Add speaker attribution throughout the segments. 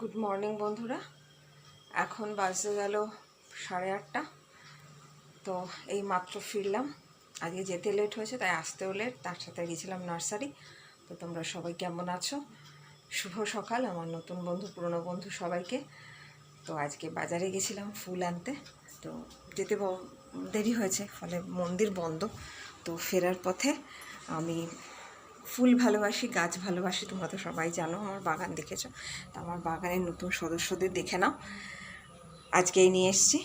Speaker 1: Good morning বন্ধুরা। এখন বাজতে গেল সাড়ে আটটা। তো এই মাত্র ফিরলাম। আজকে যেতে লেট হয়েছে, তাই আসতেও লেট তার সাথে গেছিলাম নার্সারি তো তোমরা সবাই কেমন আছো? শুভ সকাল, আমার নতুন বন্ধু, পুরনো বন্ধু সবাইকে। তো আজকে বাজারে গেছিলাম ফুল আনতে। তো যেতে দেরি হয়েছে, ফলে মন্দির বন্ধ। তো ফেরার পথে আমি ফুল ভালোবাসি, গাছ ভালোবাসি, তোমরা তো সবাই জানো, আমার বাগান দেখেছ। তো আমার বাগানের নতুন সদস্যদের দেখে নাও। আজকেই নিয়ে এসেছি।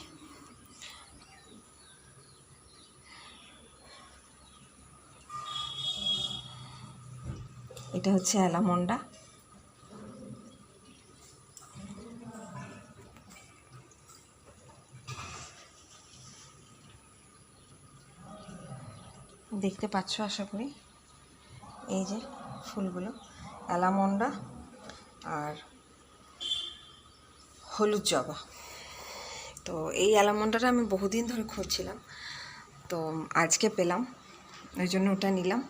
Speaker 1: এটা হচ্ছে অ্যালামন্ডা। দেখতে পাচ্ছ আশা করি? এই যে ফুলগুলো, অ্যালামন্ডা আর হলুদ জবা। তো এই অ্যালামন্ডাটা আমি বহুদিন ধরে খুঁজছিলাম, তো আজকে পেলাম, ওই জন্য ওটা নিলাম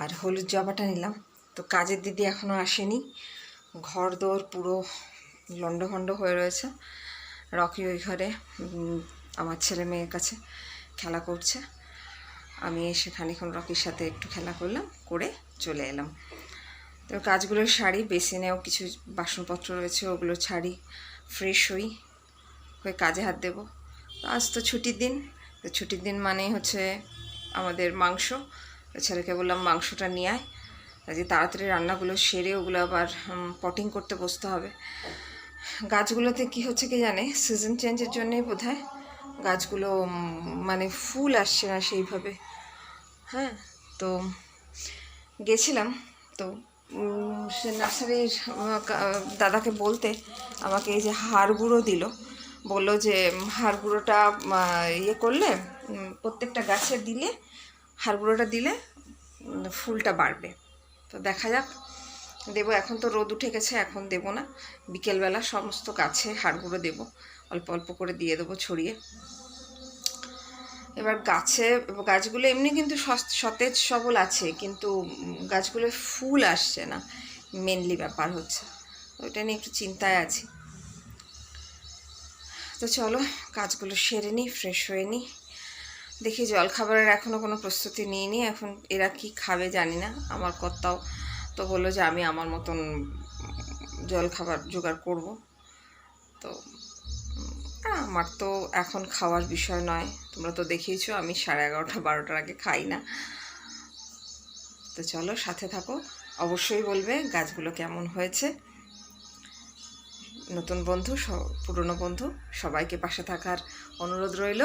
Speaker 1: আর হলুদ জবাটা নিলাম। তো কাজের দিদি এখনও আসেনি ঘর দোর পুরো লণ্ডভণ্ড হয়ে রয়েছে, রকি ওই ঘরে আমার ছেলে মেয়ের কাছে খেলা করছে। আমি এসে খানিক্ষণ রকির সাথে একটু খেলা করলাম, করে চলে এলাম। তো কাজগুলো শাড়ি বেসিনেও কিছু বাসনপত্র রয়েছে, ওগুলো ছাড়ি ফ্রেশ হই, হয়ে কাজে হাত দেবো। আজ তো ছুটির দিন, তো ছুটির দিন মানে হচ্ছে আমাদের মাংস। ছেলেকে বললাম, মাংসটা নিয়ে আয়। আজকে তাড়াতাড়ি রান্নাগুলো সেরে ওগুলো আবার পটিং করতে বসতে হবে। গাছগুলোতে কি হচ্ছে কি জানে? সিজন চেঞ্জের জন্যই বোধ হয় গাছগুলো মানে ফুল আসছে না সেইভাবে। হ্যাঁ তো গেছিলাম। তো সে নার্সারির দাদাকে বলতে আমাকে এই যে হাড় গুঁড়ো দিল। বলল যে হাড় গুঁড়োটা ইয়ে করলে প্রত্যেকটা গাছে দিলে, হাড় গুঁড়োটা দিলে ফুলটা বাড়বে। তো দেখা যাক। দেবো, এখন তো রোদ উঠে গেছে, এখন দেবো না। বিকেলবেলা সমস্ত গাছে হাড় গুঁড়ো দেবো। অল্প অল্প করে দিয়ে দেবো ছড়িয়ে। এবার গাছে গাছগুলো এমনি কিন্তু সতেজ সবল আছে, কিন্তু গাছগুলো ফুল আসছে না। মেনলি ব্যাপার হচ্ছে। ওইটা নিয়ে একটু চিন্তায় আছি। তো চলো, কাজগুলো সেরে নিই ফ্রেশ হয়ে নিই। দেখি জলখাবারের এখনও কোনো প্রস্তুতি নিইনি। এখন এরা কি খাবে জানি না। আমার কর্তাও তো বলল যে আমি আমার মতন জলখাবার জোগাড় করব। তো উম, আমার তো এখন খাওয়ার বিষয় নয়। তোমরা তো দেখিয়েছো আমি সাড়ে এগারোটা বারোটার আগে খাই না। তো চলো সাথে থাকো। অবশ্যই বলবে গাছগুলো কেমন হয়েছে। নতুন বন্ধু পুরনো বন্ধু সবাইকে পাশে থাকার অনুরোধ রইল।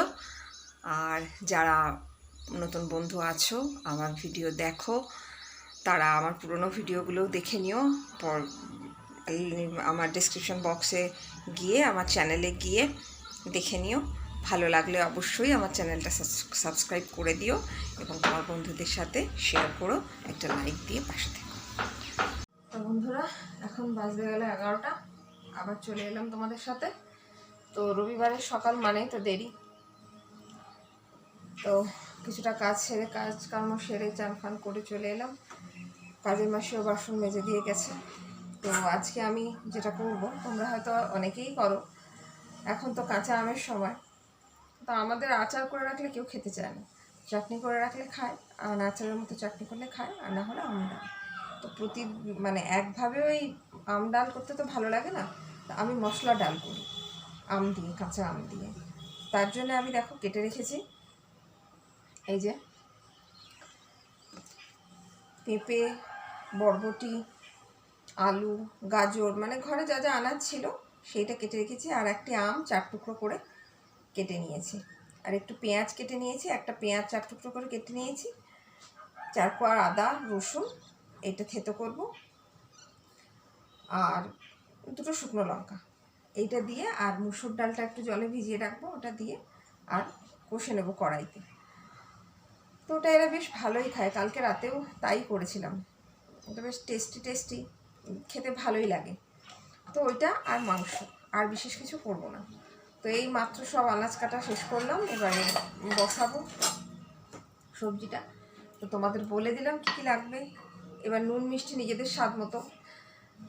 Speaker 1: আর যারা নতুন বন্ধু আছো আমার ভিডিও দেখো। তারা আমার পুরনো ভিডিওগুলোও দেখে নিও। আমার ডিসক্রিপশন বক্সে গিয়ে আমার চ্যানেলে গিয়ে দেখে নিও। ভালো লাগলে অবশ্যই আমার চ্যানেলটা সাবস্ক্রাইব করে দিও এবং তোমার বন্ধুদের সাথে শেয়ার করো, একটা লাইক দিয়ে পাশে থেকো। তো বন্ধুরা, এখন বাজতে গেলে এগারোটা। আবার চলে এলাম তোমাদের সাথে। তো রবিবারের সকাল মানেই তো দেরি। তো কিছুটা কাজ সেরে কাজ কর্ম সেরে চান ফান করে চলে এলাম। কাজের মাসেও বাসন মেজে দিয়ে গেছে। তো আজকে আমি যেটা করব, তোমরা হয়তো অনেকেই করো এখন তো কাঁচা আমের সময়। তো আমাদের আচার করে রাখলে কেউ খেতে চায় না। চাটনি করে রাখলে খায়, আর আচারের মতো চাটনি করলে খায়, আর না হলে আম ডাল। তো প্রতি মানে একভাবে ওই আম ডাল করতে তো ভালো লাগে না? আমি মশলা ডাল করি, আম দিয়ে, কাঁচা আম দিয়ে। তার জন্য আমি দেখো কেটে রেখেছি। এই যে, পেঁপে, বরবটি, আলু, গাজর মানে ঘরে যা যা আনাজ ছিল সেইটা কেটে রেখেছি আর একটি আম চার টুকরো করে কেটে নিয়েছি। আর একটু পেঁয়াজ কেটে নিয়েছি, একটা পেঁয়াজ চার টুকরো করে কেটে নিয়েছি। চার কোয়ার আদা, রসুন, এটা থেতো করব। আর দুটো শুকনো লঙ্কা, এইটা দিয়ে আর মুসুর ডালটা একটু জলে ভিজিয়ে রাখব ওটা দিয়ে আর কষে নেব কড়াইতে। তো ওটা এরা বেশ ভালোই খায়, কালকে রাতেও তাই করেছিলাম। ওটা বেশ টেস্টি টেস্টি, খেতে ভালোই লাগে। তো ওইটা আর মাংস, আর বিশেষ কিছু করব না। তো এই মাত্র সব আনাজ কাটা শেষ করলাম, এবারে বসাবো সবজিটা। তো তোমাদের বলে দিলাম কী কী লাগবে। এবার নুন মিষ্টি নিজেদের স্বাদ মতো।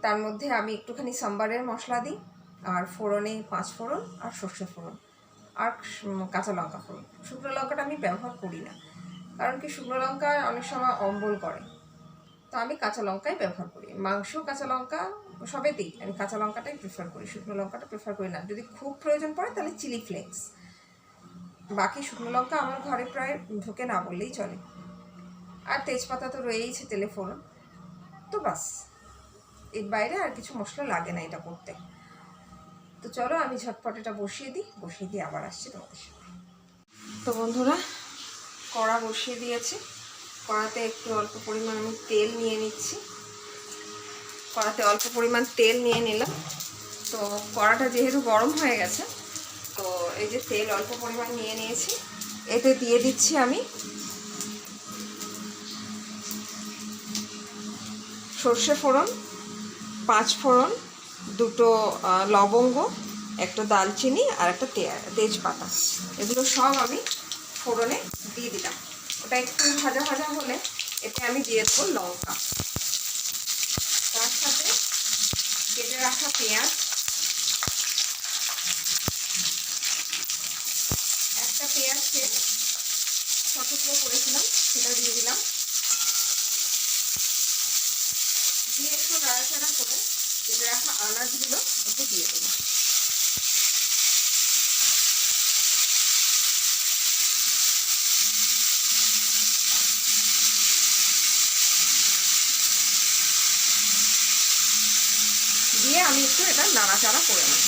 Speaker 1: তার মধ্যে আমি একটুখানি সাম্বারের মশলা দিই, আর ফোড়নে পাঁচ ফোড়ন আর সর্ষে ফোড়ন আর কাঁচা লঙ্কা ফোড়ন। শুকনো লঙ্কাটা আমি ব্যবহার করি না, কারণ কি শুকনো লঙ্কা অনেক সময় অম্বল করে। তো আমি কাঁচা লঙ্কাই ব্যবহার করি। মাংস কাঁচা লঙ্কা সবেতেই। আমি কাঁচা লঙ্কাটাই প্রেফার করি, শুকনো লঙ্কাটা প্রেফার করি না। যদি খুব প্রয়োজন পড়ে তাহলে চিলি ফ্লেক্স বাকি শুকনো লঙ্কা আমার ঘরে প্রায় ঢোকে না বললেই চলে। আর তেজপাতা তো রয়েইছে তেলে তো বাস। এর বাইরে আর কিছু মশলা লাগে না এটা করতে। তো চলো আমি ঝটপট এটা বসিয়ে দিই, বসিয়ে দিয়ে আবার আসছি তোমাদের সাথে। তো বন্ধুরা, কড়া বসিয়ে দিয়েছি। কড়াতে একটু অল্প পরিমাণ আমি তেল নিয়ে নিচ্ছি। কড়াতে অল্প পরিমাণ তেল নিয়ে নিলাম। তো কড়াটা যেহেতু গরম হয়ে গেছে, তো এই যে তেল অল্প পরিমাণ নিয়ে নিয়েছি। এতে দিয়ে দিচ্ছি আমি সর্ষে ফোড়ন, পাঁচ ফোড়ন, দুটো লবঙ্গ, একটা দালচিনি আর একটা তেজপাতা। এগুলো সব আমি ফোড়নে দিয়ে দিলাম। ওটা একটু ভাজা ভাজা হলে এতে আমি দিয়ে দেবো লঙ্কা তার সাথে রাখা পেঁয়াজ একটা পেঁয়াজকে ছোট টুকরো করেছিলাম, সেটা দিয়ে দিলাম। দিয়ে একটু নাড়াচাড়া করে কেটে রাখা আনাজগুলো একটু দিয়ে দেবো দিয়ে আমি একটু এটা নাড়াচাড়া করে নেব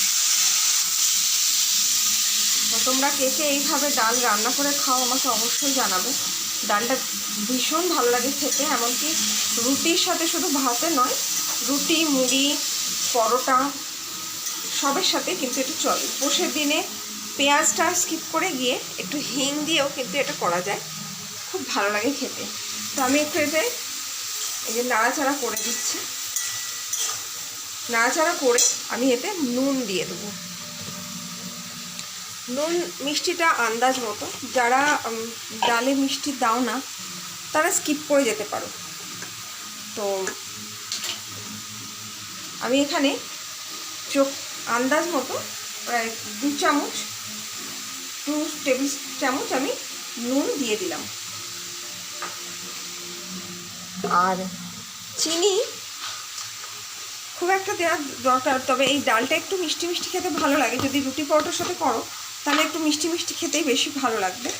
Speaker 1: তোমরা কে কে এইভাবে ডাল রান্না করে খাও আমাকে অবশ্যই জানাবে। ডালটা ভীষণ ভালো লাগে খেতে, এমনকি রুটির সাথে শুধু ভাতে নয়, রুটি, মুড়ি, পরোটা সবের সাথে কিন্তু এটা চলে। পোষের দিনে পেঁয়াজটা স্কিপ করে গিয়ে একটু হিং দিয়েও কিন্তু এটা করা যায়। খুব ভালো লাগে খেতে। তো আমি একটু এতে এই যে নাড়াচাড়া করে দিচ্ছি। নাড়াচাড়া করে আমি এতে নুন দিয়ে দেবো। নুন মিষ্টিটা আন্দাজ মতো। যারা ডালে মিষ্টি দাও না, তারা স্কিপ করে যেতে পারো। তো আমি এখানে চোখ আন্দাজ মতো প্রায় দু চামচ টু টেবিল চামচ আমি নুন দিয়ে দিলাম। আর চিনি খুব একটা দেওয়ার দরকার, তবে এই ডালটা একটু মিষ্টি মিষ্টি খেতে ভালো লাগে। যদি রুটি পরোটার সাথে করো, তাহলে একটু মিষ্টি মিষ্টি খেতেই বেশি ভালো লাগবে।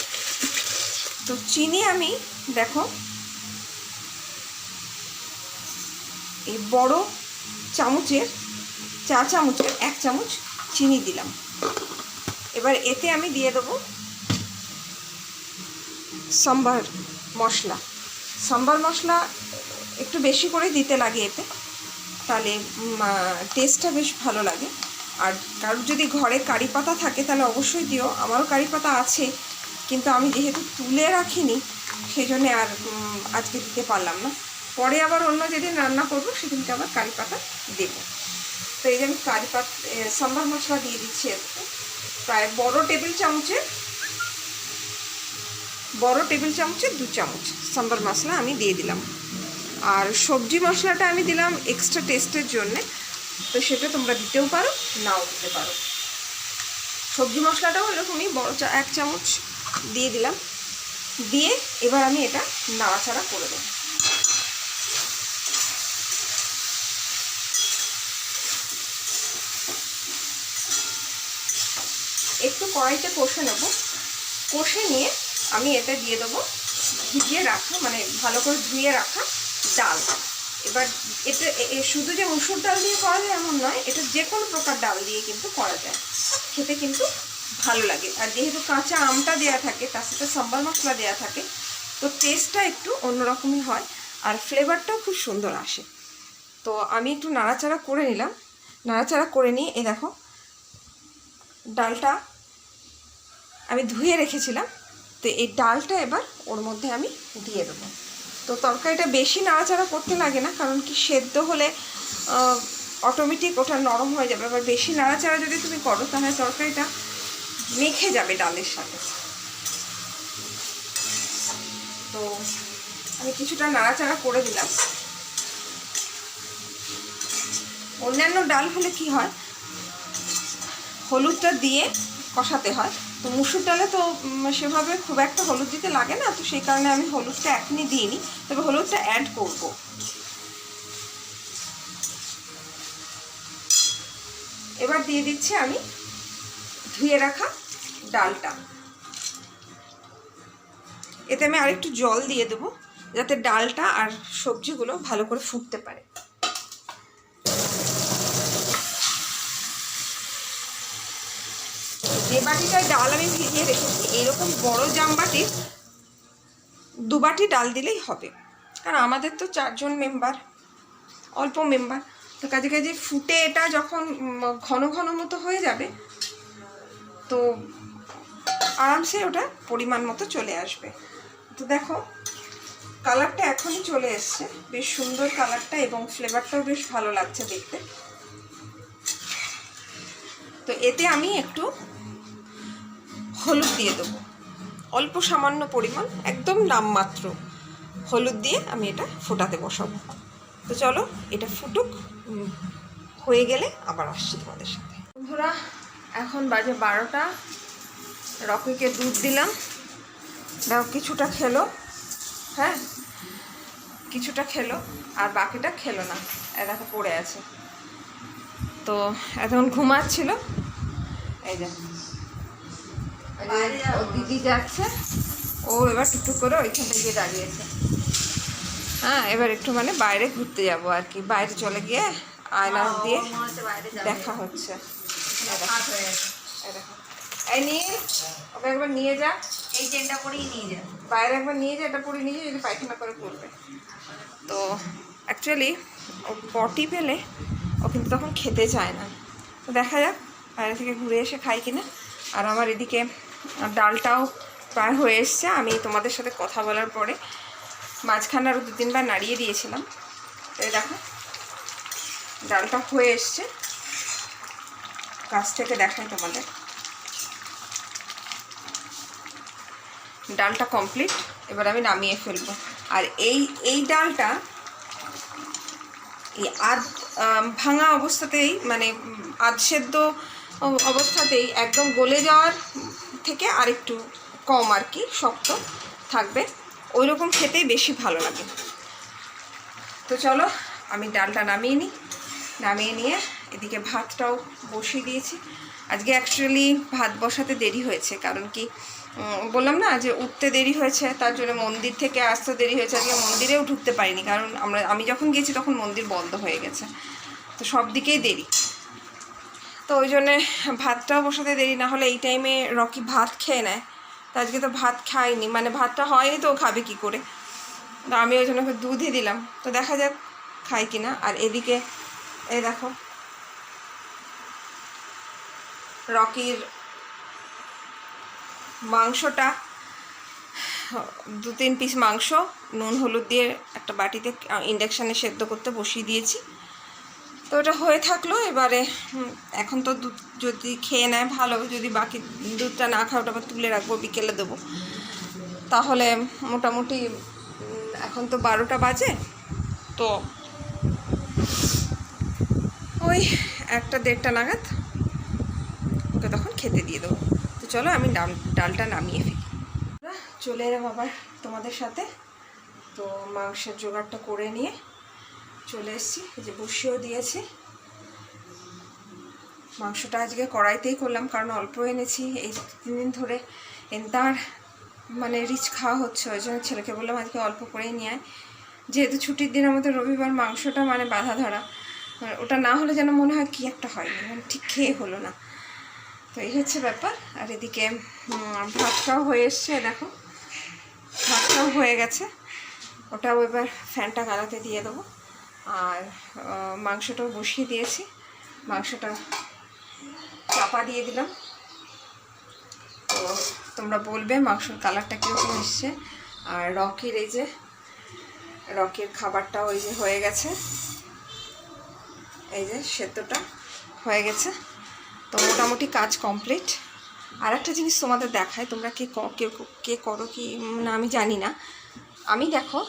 Speaker 1: তো চিনি আমি, দেখো, এই বড় চামচের চা চামচের, এক চামচ চিনি দিলাম। এবার এতে আমি দিয়ে দেবো সাম্বার মশলা। সাম্বার মশলা একটু বেশি করে দিতে লাগে এতে। তাহলে টেস্টটা বেশ ভালো লাগে। আর কারোর যদি ঘরে কারি পাতা থাকে, তাহলে অবশ্যই দিও। আমারও কারি পাতা আছে, কিন্তু আমি যেহেতু তুলে রাখিনি সেই জন্যে আর আজকে দিতে পারলাম না। পরে আবার অন্য যেদিন রান্না করব, সেদিনকে আবার কারি পাতা দেবো। তো এই যে আমি কারি পাতা সাম্বার মশলা দিয়ে দিচ্ছি এতে। প্রায় বড় টেবিল চামচের, বড় টেবিল চামচের দু চামচ সাম্বার মশলা আমি দিয়ে দিলাম। আর সবজি মশলাটা আমি দিলাম এক্সট্রা টেস্টের জন্যে। তো সেটা তোমরা দিতেও পারো, নাও দিতে পারো। সবজি মশলাটাও এরকমই বড় চা এক চামচ দিয়ে দিলাম। দিয়ে এবার আমি এটা নাড়াচাড়া করে দেবো। একটু কড়াইতে কষে নেব। কষে নিয়ে আমি এটা দিয়ে দেবো, ভিজিয়ে রাখা মানে ভালো করে ধুয়ে রাখা ডাল। এবার এটা শুধু যে মুসুর ডাল দিয়ে করা যায় এমন নয়, এটা যে কোনো প্রকার ডাল দিয়ে কিন্তু করা যায়। খেতে কিন্তু ভালো লাগে। আর যেহেতু কাঁচা আমটা দেওয়া থাকে, তার সাথে সাম্বার মশলা দেওয়া থাকে, তো টেস্টটা একটু অন্যরকমই হয় আর ফ্লেভারটাও খুব সুন্দর আসে। তো আমি একটু নাড়াচাড়া করে নিলাম। নাড়াচাড়া করে নিয়ে এ দেখো, ডালটা আমি ধুয়ে রেখেছিলাম। তো এই ডালটা এবার ওর মধ্যে আমি দিয়ে দেবো। তো তরকারিটা বেশি নাড়াচাড়া করতে লাগে না, কারণ কি সেদ্ধ হলে অটোমেটিক ওটা নরম হয়ে যাবে। এবার বেশি নাড়াচাড়া যদি তুমি করো, তাহলে তরকারিটা মেখে যাবে ডালের সাথে। তো আমি কিছুটা নাড়াচাড়া করে দিলাম। অন্যান্য ডাল হলে কি হয়? হলুদটা দিয়ে কষাতে হয়। তো মুসুর ডালে তো সেভাবে খুব একটা হলুদ দিতে লাগে না, তো সেই কারণে আমি হলুদটা এখনই দিইনি। তবে হলুদটা অ্যাড করব। এবার দিয়ে দিচ্ছি আমি ধুয়ে রাখা ডালটা। এতে আমি আরেকটু জল দিয়ে দেবো, যাতে ডালটা আর সবজিগুলো ভালো করে ফুটতে পারে। যে বাটিটায় ডাল আমি ভিজিয়ে রেখেছি, এরকম বড় জাম বাটির দু বাটি ডাল দিলেই হবে। কারণ আমাদের তো চারজন মেম্বার, অল্প মেম্বার, তো কাজে কাজে ফুটে এটা যখন ঘন ঘন মতো হয়ে যাবে, তো আরামসে ওটা পরিমাণ মতো চলে আসবে। তো দেখো, কালারটা এখনই চলে এসছে, বেশ সুন্দর কালারটা এবং ফ্লেভারটাও বেশ ভালো লাগছে দেখতে। তো এতে আমি একটু হলুদ দিয়ে দেবো। অল্প সামান্য পরিমাণ, একদম নামমাত্র হলুদ দিয়ে আমি এটা ফোটাতে বসাবো। তো চলো, এটা ফুটুক হয়ে গেলে আবার আসছি তোমাদের সাথে। বন্ধুরা, এখন বাজে বারোটা। রকিকে দুধ দিলাম। দেখো কিছুটা খেলো। হ্যাঁ কিছুটা খেলো, আর বাকিটা খেলো না। দেখো, পড়ে আছে। তো এখন ঘুমাচ্ছিল। এই যে। ওর দিদি যাচ্ছে। ও এবার টুকটুক করে ওইখানে গিয়ে দাঁড়িয়েছে। হ্যাঁ এবার একটু মানে বাইরে ঘুরতে যাব আর কি। বাইরে চলে গিয়ে আয়না দিয়ে দেখা হচ্ছে। এই নিয়ে ওকে একবার নিয়ে যা।
Speaker 2: এই চেনটা করেই নিয়ে যা।
Speaker 1: বাইরে একবার নিয়ে যা এটা পরে নিয়ে যদি পায়খানা করে করবে তো অ্যাকচুয়ালি ও পটি পেলে ও কিন্তু তখন খেতে চায় না। তো দেখা যাক বাইরে থেকে ঘুরে এসে খাই কিনা। আর আমার এদিকে ডালটাও প্রায় হয়ে এসছে। আমি তোমাদের সাথে কথা বলার পরে মাঝখানে আরও দু তিনবার নাড়িয়ে দিয়েছিলাম। এই দেখো, ডালটা হয়ে এসছে। কাছ থেকে দেখাই তোমাদের। ডালটা কমপ্লিট, এবার আমি নামিয়ে ফেলব। আর এই এই ডালটা এই আধ ভাঙা অবস্থাতেই মানে আধ সেদ্ধ অবস্থাতেই একদম গলে যাওয়ার থেকে আরেকটু কম আর কি, শক্ত থাকবে। ওই রকম খেতেই বেশি ভালো লাগে। তো চলো, আমি ডালটা নামিয়ে নিই। নামিয়ে নিয়ে এদিকে ভাতটাও বসিয়ে দিয়েছি। আজকে অ্যাকচুয়ালি ভাত বসাতে দেরি হয়েছে, কারণ কি বললাম না যে উঠতে দেরি হয়েছে, তার জন্য মন্দির থেকে আসতে দেরি হয়েছে। আজকে মন্দিরেও ঢুকতে পারিনি, কারণ আমরা, আমি যখন গেছি তখন মন্দির বন্ধ হয়ে গেছে। তো সব দিকেই দেরি। তো ওই জন্যে ভাতটাও বসাতে দেরি না হলে এই টাইমে রকি ভাত খেয়ে নেয়। তো আজকে তো ভাত খাইনি মানে ভাতটা হয়নি তো খাবে কী করে? তো আমি ওই জন্য দুধই দিলাম। তো দেখা যাক খাই কিনা আর এদিকে, এই দেখো, রকির মাংসটা দু তিন পিস মাংস, নুন, হলুদ দিয়ে একটা বাটিতে ইন্ডাকশানে সেদ্ধ করতে বসিয়ে দিয়েছি। তো ওটা হয়ে থাকল, এবারে এখন তো দুধ যদি খেয়ে নেয় ভালো যদি বাকি দুধটা না খায় ওটা আবার তুলে রাখব, বিকেলে দেবো। তাহলে মোটামুটি এখন তো বারোটা বাজে, তো ওই একটা দেড়টা নাগাদ ওকে তখন খেতে দিয়ে দেবো। তো চলো আমি ডাল, ডালটা নামিয়ে ফেলি। চলে এলাম আবার তোমাদের সাথে, তো মাংসের জোগাড়টা করে নিয়ে চলে এসেছি। যে বসিয়েও দিয়েছি। মাংসটা আজকে কড়াইতেই করলাম, কারণ অল্প এনেছি। এই তিন দিন ধরে তার মানে রিচ খাওয়া হচ্ছে, ওই জন্য ছেলেকে বললাম আজকে অল্প করেই নিয়ে আয়। যেহেতু ছুটির দিন আমাদের রবিবার মাংসটা মানে বাধা ধরা ওটা না হলে যেন মনে হয় কি একটা হয় মানে ঠিক খেয়ে হলো না। তো এই হচ্ছে ব্যাপার। আর এদিকে ভাতটাও হয়ে এসছে দেখো। ভাতটাও হয়ে গেছে। ওটাও এবার ফ্যানটা গালাতে দিয়ে দেবো। আর মাংসটাও বসিয়ে দিয়েছি। মাংসটা চাপা দিয়ে দিলাম। তো তোমরা বলবে মাংসর কালারটা কীরকম এসছে। আর রকির এই যে, রকির খাবারটাও ওই যে হয়ে গেছে। এই যে সেদ্ধটা হয়ে গেছে। তো মোটামুটি কাজ কমপ্লিট। আর একটা জিনিস তোমাদের দেখায় তোমরা কে কে করো কি, না আমি জানি না। আমি দেখো,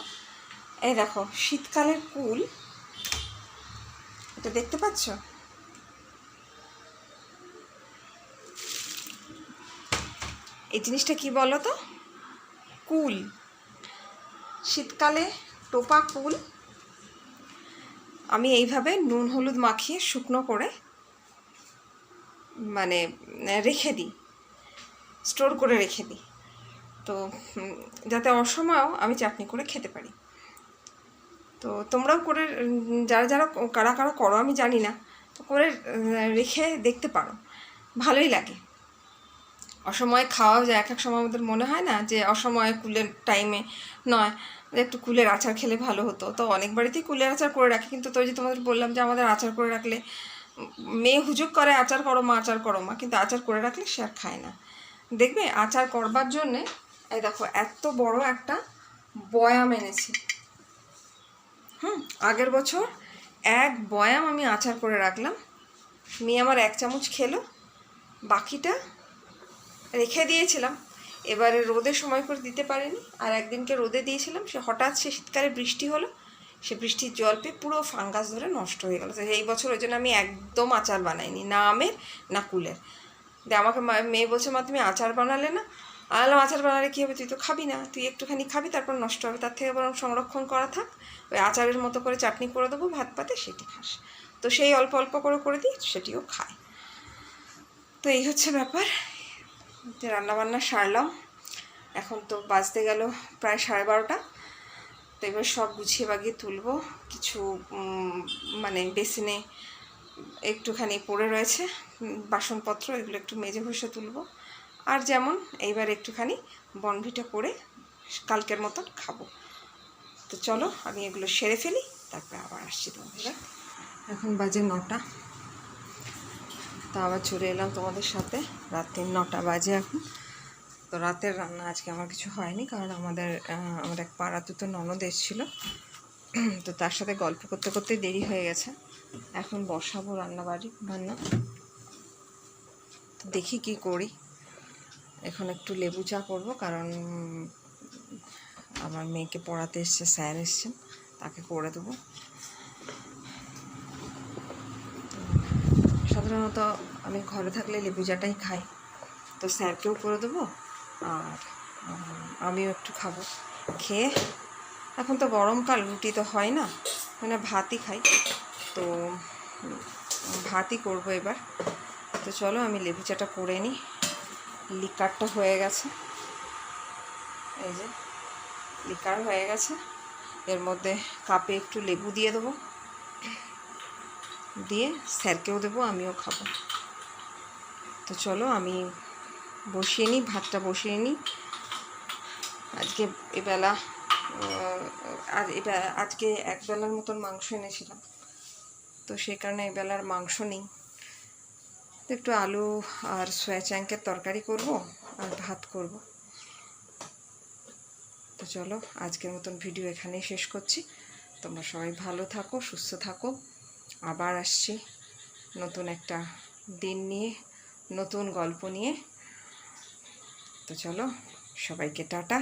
Speaker 1: এই দেখো, শীতকালের কুল এটা দেখতে পাচ্ছ? এই জিনিসটা কি বলো তো? কুল। শীতকালে টোপা কুল। আমি এইভাবে নুন, হলুদ মাখিয়ে শুকনো করে মানে রেখে দিই। স্টোর করে রেখে দিই। তো যাতে অসময়েও আমি চাটনি করে খেতে পারি। তো তোমরাও করে, যারা যারা কারা কারা করো আমি জানি না, তো করে রেখে দেখতে পারো। ভালোই লাগে। অসময়ে খাওয়াও যায় এক এক সময় আমাদের মনে হয় না যে অসময়ে কুলের টাইমে নয় একটু কুলের আচার খেলে ভালো হতো। তো অনেক বাড়িতেই কুলের আচার করে রাখি, কিন্তু তো যে তোমাদের বললাম যে আমাদের আচার করে রাখলে, মেয়ে হুজুক করে আচার করো, মা আচার করো মা, কিন্তু আচার করে রাখলে সে আর খায় না। দেখবে আচার করবার জন্যে, এই দেখো, এত বড় একটা বয়াম এনেছি। হুম, আগের বছর এক বয়াম আমি আচার করে রাখলাম। মেয়ে আমার এক চামচ খেলো, বাকিটা রেখে দিয়েছিলাম। এবারে রোদে সময় করে দিতে পারিনি, আর একদিনকে রোদে দিয়েছিলাম, সে হঠাৎ সে শীতকালে বৃষ্টি হলো, সে বৃষ্টির জল পেয়ে পুরো ফাঙ্গাস ধরে নষ্ট হয়ে গেল। এই বছর ওই জন্য আমি একদম আচার বানাইনি, না আমের, না কুলের। দিয়ে আমাকে মেয়ে বলছে, মা, তুমি আচার বানালে না? আলো আচার বানালে কী হবে? তুই তো খাবি না। তুই একটুখানি খাবি, তারপর নষ্ট হবে। তার থেকে বরং সংরক্ষণ করা থাক। ওই আচারের মতো করে চাটনি করে দেবো, ভাত পাতে সেটি খাস। তো সেই অল্প অল্প করে করে দিই, সেটিও খায়। তো এই হচ্ছে ব্যাপার। রান্নাবান্না সারলাম। এখন তো বাজতে গেল প্রায় সাড়ে বারোটা। তো এবার সব গুছিয়ে বাগিয়ে তুলবো। কিছু মানে বেসিনে একটুখানি পড়ে রয়েছে। বাসনপত্র, এগুলো একটু মেজে ঘষে তুলবো। আর যেমন এইবার একটুখানি বনভিটা করে কালকের মতন খাব। তো চলো, আমি এগুলো সেরে ফেলি, তারপরে আবার আসছি তোমাদের এখন বাজে নটা। তো আবার চলে এলাম তোমাদের সাথে। রাত্রি নটা বাজে এখন। তো রাতের রান্না আজকে আমার কিছু হয়নি, কারণ আমাদের আমার এক পাড়াতে তো ননদ এসেছিল। তো তার সাথে গল্প করতে করতে দেরি হয়ে গেছে। এখন বসাবো রান্না বাড়ি রান্না তো দেখি কি করি। এখন একটু লেবু চা করব, কারণ আমার মেয়েকে পড়াতে এসছে, স্যার এসছেন, তাকে করে দেবো। সাধারণত আমি ঘরে থাকলে লেবু চাটাই খাই, তো স্যারকেও করে দেবো, আর আমিও একটু খাব। খেয়ে, এখন তো গরমকাল, রুটি তো হয় না মানে ভাতই খাই, তো ভাতই করব এবার। তো চলো আমি লেবু চাটা করে নিই। লিকারটা হয়ে গেছে। এই যে, লিকার হয়ে গেছে। এর মধ্যে কাপে একটু লেবু দিয়ে দেবো। দিয়ে স্যারকেও দেবো, আমিও খাব। তো চলো আমি বসিয়ে নিই, ভাতটা বসিয়ে নিই। আজকে এবেলা আর এবে- আজকে এক বেলার মতন মাংস এনেছিলাম। তো সেই কারণে এবেলার মাংস নেই। তো একটু আলু আর সয়া চাঙ্কের তরকারি করব আর ভাত করব। তো চলো, আজকের মতন ভিডিও এখানেই শেষ করছি। তোমরা সবাই ভালো থাকো, সুস্থ থাকো। আবার আসছি নতুন একটা দিন নিয়ে, নতুন গল্প নিয়ে। তো চলো, সবাইকে টাটা।